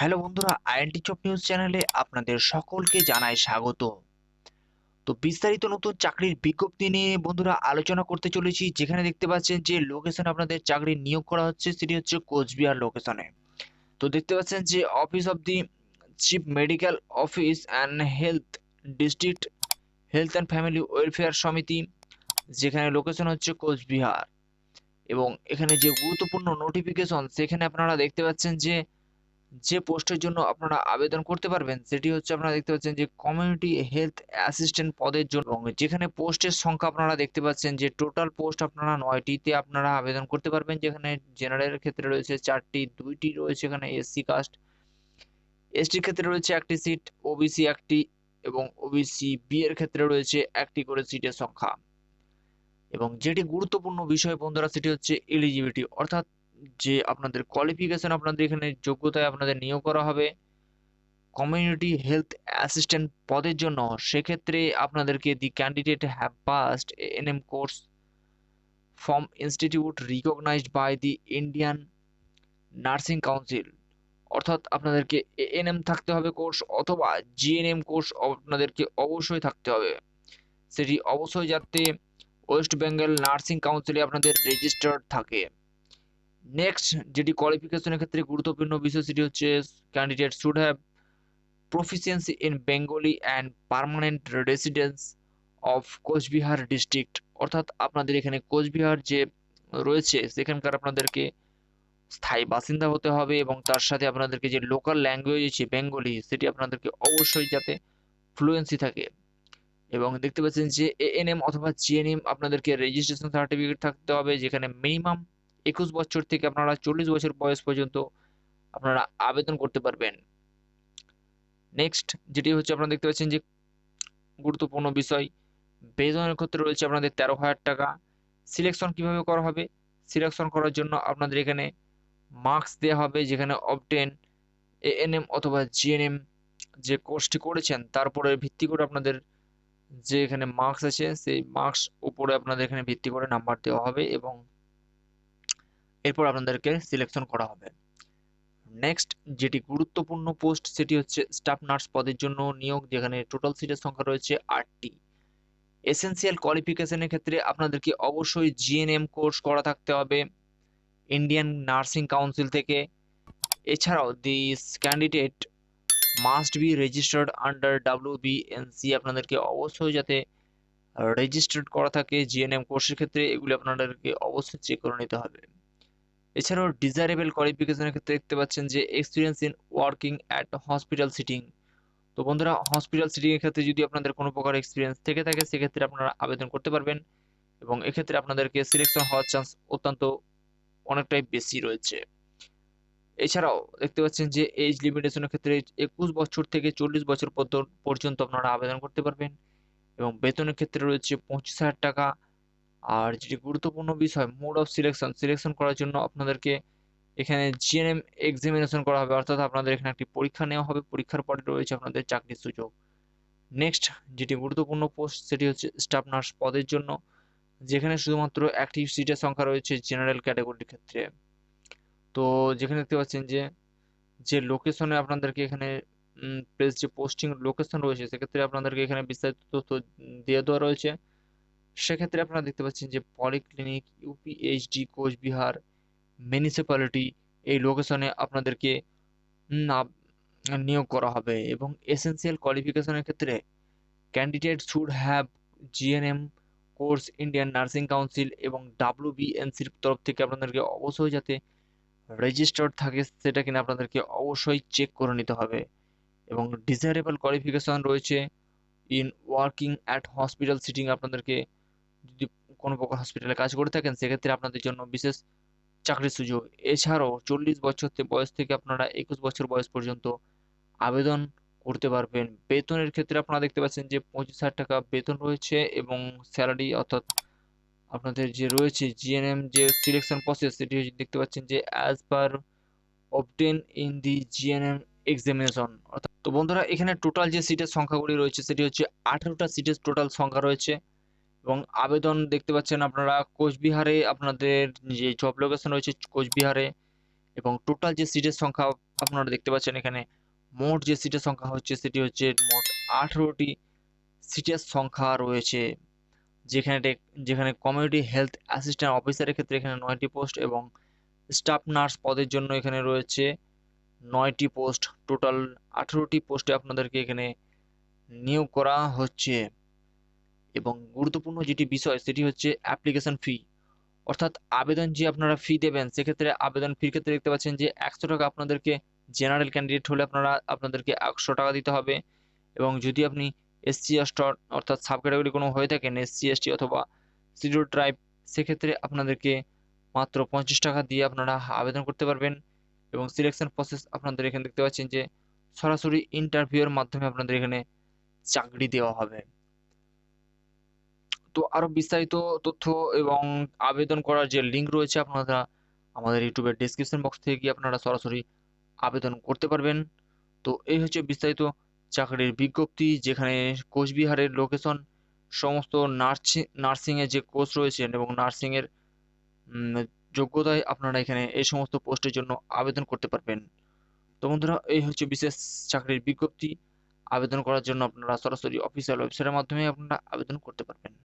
Hello বন্ধুরা, int chop news চ্যানেলে আপনাদের সকলকে জানাই স্বাগত। তো বিস্তারিত নতুন চাকরির বিজ্ঞপ্তি নিয়ে বন্ধুরা আলোচনা করতে চলেছি, যেখানে দেখতে পাচ্ছেন যে লোকেশন আপনাদের চাকরি নিয়োগ করা হচ্ছে, সেটি হচ্ছে কোচবিহার লোকেশনে। তো দেখতে পাচ্ছেন যে office of the chief medical office and health district health and family welfare সমিতি, যেখানে লোকেশন হচ্ছে কোচবিহার। এবং এখানে যে গুরুত্বপূর্ণ নোটিফিকেশন, সেখানে আপনারা দেখতে পাচ্ছেন যে যে পোস্টের জন্য আপনারা আবেদন করতে পারবেন, সেটি হচ্ছে আপনারা দেখতে পাচ্ছেন যে কমিউনিটি হেলথ অ্যাসিস্ট্যান্ট পদের জন্য যেখানে পোস্টের সংখ্যা আপনারা দেখতে পাচ্ছেন যে টোটাল পোস্ট আপনারা নয়টিতে আপনারা আবেদন করতে পারবেন, যেখানে জেনারেলের ক্ষেত্রে রয়েছে চারটি, দুইটি রয়েছে এখানে এসসি কাস্ট এসটির ক্ষেত্রে রয়েছে একটি সিট ওবিসি একটি এবং ওবিসি বি এর ক্ষেত্রে রয়েছে একটি করে সিটের সংখ্যা। এবং যেটি গুরুত্বপূর্ণ বিষয় বন্ধুরা, সেটি হচ্ছে এলিজিবিলিটি অর্থাৎ যে আপনাদের কোয়ালিফিকেশন আপনাদের এখানে যোগ্যতায় আপনাদের নিয়োগ করা হবে কমিউনিটি হেলথ অ্যাসিস্ট্যান্ট পদের জন্য সেক্ষেত্রে আপনাদেরকে the candidate have passed ANM course from institute recognised by the Indian Nursing Council অর্থাৎ আপনাদেরকে এএনএম থাকতে হবে কোর্স অথবা জিএনএম কোর্স আপনাদেরকে অবশ্যই থাকতে হবে। সেটি অবশ্যই যাতে ওয়েস্ট বেঙ্গল নার্সিং কাউন্সিলে আপনাদের রেজিস্টার্ড থাকে। নেক্সট যেটি কোয়ালিফিকেশনের ক্ষেত্রে গুরুত্বপূর্ণ বিষয় সেটি হচ্ছে candidate should have proficiency in Bengali and permanent residence of Cooch Behar district অর্থাৎ আপনাদের এখানে কোচবিহার যে রয়েছে, সেখানকার আপনাদেরকে স্থায়ী বাসিন্দা হতে হবে এবং তার সাথে আপনাদেরকে যে লোকাল ল্যাঙ্গুয়েজ আছে বেঙ্গলি সেটি আপনাদেরকে অবশ্যই যাতে ফ্লুয়েন্সি থাকে। এবং দেখতে পাচ্ছেন যে এএনএম অথবা জিএনএম আপনাদেরকে রেজিস্ট্রেশন সার্টিফিকেট থাকতে হবে, যেখানে মিনিমাম একুশ বছর থেকে আপনারা চল্লিশ বছর বয়স পর্যন্ত আপনারা আবেদন করতে পারবেন। নেক্সট যেটি হচ্ছে আপনারা দেখতে পাচ্ছেন যে গুরুত্বপূর্ণ বিষয়, বেতনের ক্ষেত্রে রয়েছে আপনাদের তেরো হাজার টাকা। সিলেকশন কীভাবে করা হবে? সিলেকশন করার জন্য আপনাদের এখানে মার্কস দেওয়া হবে, যেখানে অবটেন এএনএম অথবা জিএনএম যে কোর্সটি করেছেন, তারপরে ভিত্তি করে আপনাদের যে এখানে মার্কস আছে, সেই মার্কস উপরে আপনাদের এখানে ভিত্তি করে নাম্বার দেওয়া হবে এবং এরপর আপনাদেরকে সিলেকশন করা হবে। নেক্সট যেটি গুরুত্বপূর্ণ পোস্ট সেটি হচ্ছে স্টাফ নার্স পদের জন্য নিয়োগ, যেখানে টোটাল সিটের সংখ্যা রয়েছে আটটি। এসেন্সিয়াল কোয়ালিফিকেশনের ক্ষেত্রে আপনাদেরকে অবশ্যই জিএনএম কোর্স করা থাকতে হবে ইন্ডিয়ান নার্সিং কাউন্সিল থেকে। এছাড়াও this candidate must be registered under W B BNC আপনাদেরকে অবশ্যই যাতে রেজিস্টার্ড করা থাকে জিএনএম কোর্সের ক্ষেত্রে, এগুলি আপনাদেরকে অবশ্যই চেক করে নিতে হবে। এছাড়াও ডিজারেবল কোয়ালিফিকেশনের ক্ষেত্রে দেখতে পাচ্ছেন যে experience in working at hospital setting তো বন্ধুরা হসপিটাল সিটিংয়ের ক্ষেত্রে যদি আপনাদের কোনো প্রকার এক্সপিরিয়েন্স থেকে থাকে, সেক্ষেত্রে আপনারা আবেদন করতে পারবেন এবং এক্ষেত্রে আপনাদেরকে সিলেকশন হওয়ার চান্স অত্যন্ত অনেকটাই বেশি রয়েছে। এছাড়াও দেখতে পাচ্ছেন যে এজ লিমিটেশনের ক্ষেত্রে একুশ বছর থেকে চল্লিশ বছর পর্যন্ত আপনারা আবেদন করতে পারবেন এবং বেতনের ক্ষেত্রে রয়েছে পঁচিশ হাজার টাকা। আর যেটি গুরুত্বপূর্ণ বিষয় মোড অফ সিলেকশন সিলেকশন করার জন্য আপনাদেরকে এখানে জিএনএম এক্সামিনেশন করা হবে, অর্থাৎ আপনাদের এখানে একটি পরীক্ষা নেওয়া হবে, পরীক্ষার পরে রয়েছে আপনাদের চাকরির সুযোগ। নেক্সট যেটি গুরুত্বপূর্ণ পোস্ট সেটি হচ্ছে স্টাফ নার্স পদের জন্য, যেখানে শুধুমাত্র একটি সিটের সংখ্যা রয়েছে জেনারেল ক্যাটাগরির ক্ষেত্রে। তো যেখানে দেখতে পাচ্ছেন যে যে লোকেশনে আপনাদেরকে এখানে প্লেস যে পোস্টিং লোকেশন রয়েছে, সেক্ষেত্রে আপনাদেরকে এখানে বিস্তারিত তথ্য দিয়ে দেওয়া রয়েছে। সেক্ষেত্রে আপনারা দেখতে পাচ্ছেন যে পলিক্লিনিক ইউপিএইচডি কোচবিহার মিউনিসিপ্যালিটি এই লোকেশনে আপনাদেরকে নিয়োগ করা হবে এবং এসেন্সিয়াল কোয়ালিফিকেশনের ক্ষেত্রে candidate should have GNM course Indian Nursing Council এবং ডাব্লিউবিএনসির তরফ থেকে আপনাদেরকে অবশ্যই যাতে রেজিস্টার্ড থাকে সেটা কিনা আপনাদেরকে অবশ্যই চেক করে নিতে হবে এবং ডিজায়ারেবল কোয়ালিফিকেশন রয়েছে in working at hospital setting আপনাদেরকে যদি কোনো প্রকার হসপিটালে কাজ করে থাকেন, সেক্ষেত্রে আপনাদের জন্য বিশেষ চাকরির সুযোগ। এছাড়াও চল্লিশ বছর বয়স থেকে আপনারা একুশ বছর বয়স পর্যন্ত আবেদন করতে পারবেন। বেতনের ক্ষেত্রে আপনারা দেখতে পাচ্ছেন যে পঁচিশ হাজার টাকা বেতন রয়েছে এবং স্যালারি অর্থাৎ আপনাদের যে রয়েছে জিএনএম যে সিলেকশন প্রসেস সেটি দেখতে পাচ্ছেন যে as per obtain in the GNM examination অর্থাৎ তো বন্ধুরা, এখানে টোটাল যে সিটের সংখ্যাগুলি রয়েছে, সেটি হচ্ছে আঠারোটা সিটের টোটাল সংখ্যা রয়েছে। এবং আবেদন দেখতে পাচ্ছেন আপনারা কোচবিহারে আপনাদের যে জব লোকেশন রয়েছে কোচবিহারে এবং টোটাল যে সিটের সংখ্যা আপনারা দেখতে পাচ্ছেন এখানে, মোট যে সিটের সংখ্যা হচ্ছে সেটি হচ্ছে মোট আঠেরোটি সিটের সংখ্যা রয়েছে। যেখানে যেখানে কমিউনিটি হেলথ অ্যাসিস্ট্যান্ট অফিসারের ক্ষেত্রে এখানে নয়টি পোস্ট এবং স্টাফ নার্স পদের জন্য এখানে রয়েছে নয়টি পোস্ট টোটাল আঠেরোটি পোস্টে আপনাদেরকে এখানে নিয়োগ করা হচ্ছে। এবং গুরুত্বপূর্ণ যেটি বিষয় সেটি হচ্ছে অ্যাপ্লিকেশন ফি অর্থাৎ আবেদন যে আপনারা ফি দেবেন, সেক্ষেত্রে আবেদন ফির ক্ষেত্রে দেখতে পাচ্ছেন যে একশো টাকা আপনাদেরকে জেনারেল ক্যান্ডিডেট হলে আপনারা, আপনাদেরকে একশো টাকা দিতে হবে। এবং যদি আপনি এসসি স্টর অর্থাৎ সাব ক্যাটাগরি কোনো হয়ে থাকেন এসসি এসটি অথবা সিডিও ট্রাইব সেক্ষেত্রে আপনাদেরকে মাত্র পঞ্চাশ টাকা দিয়ে আপনারা আবেদন করতে পারবেন। এবং সিলেকশন প্রসেস আপনাদের এখানে দেখতে পাচ্ছেন যে সরাসরি ইন্টারভিউয়ের মাধ্যমে আপনাদের এখানে চাকরি দেওয়া হবে। তো আরও বিস্তারিত তথ্য এবং আবেদন করার যে লিঙ্ক রয়েছে আপনারা আমাদের ইউটিউবের ডিসক্রিপশন বক্স থেকে গিয়ে আপনারা সরাসরি আবেদন করতে পারবেন। তো এই হচ্ছে বিস্তারিত চাকরির বিজ্ঞপ্তি, যেখানে কোচবিহারের লোকেশন সমস্ত নার্সিং নার্সিংয়ের যে কোর্স রয়েছেন এবং নার্সিংয়ের যোগ্যতায় আপনারা এখানে এই সমস্ত পোস্টের জন্য আবেদন করতে পারবেন। তো বন্ধুরা, এই হচ্ছে বিশেষ চাকরির বিজ্ঞপ্তি। আবেদন করার জন্য আপনারা সরাসরি অফিসিয়াল ওয়েবসাইটের মাধ্যমে আপনারা আবেদন করতে পারবেন।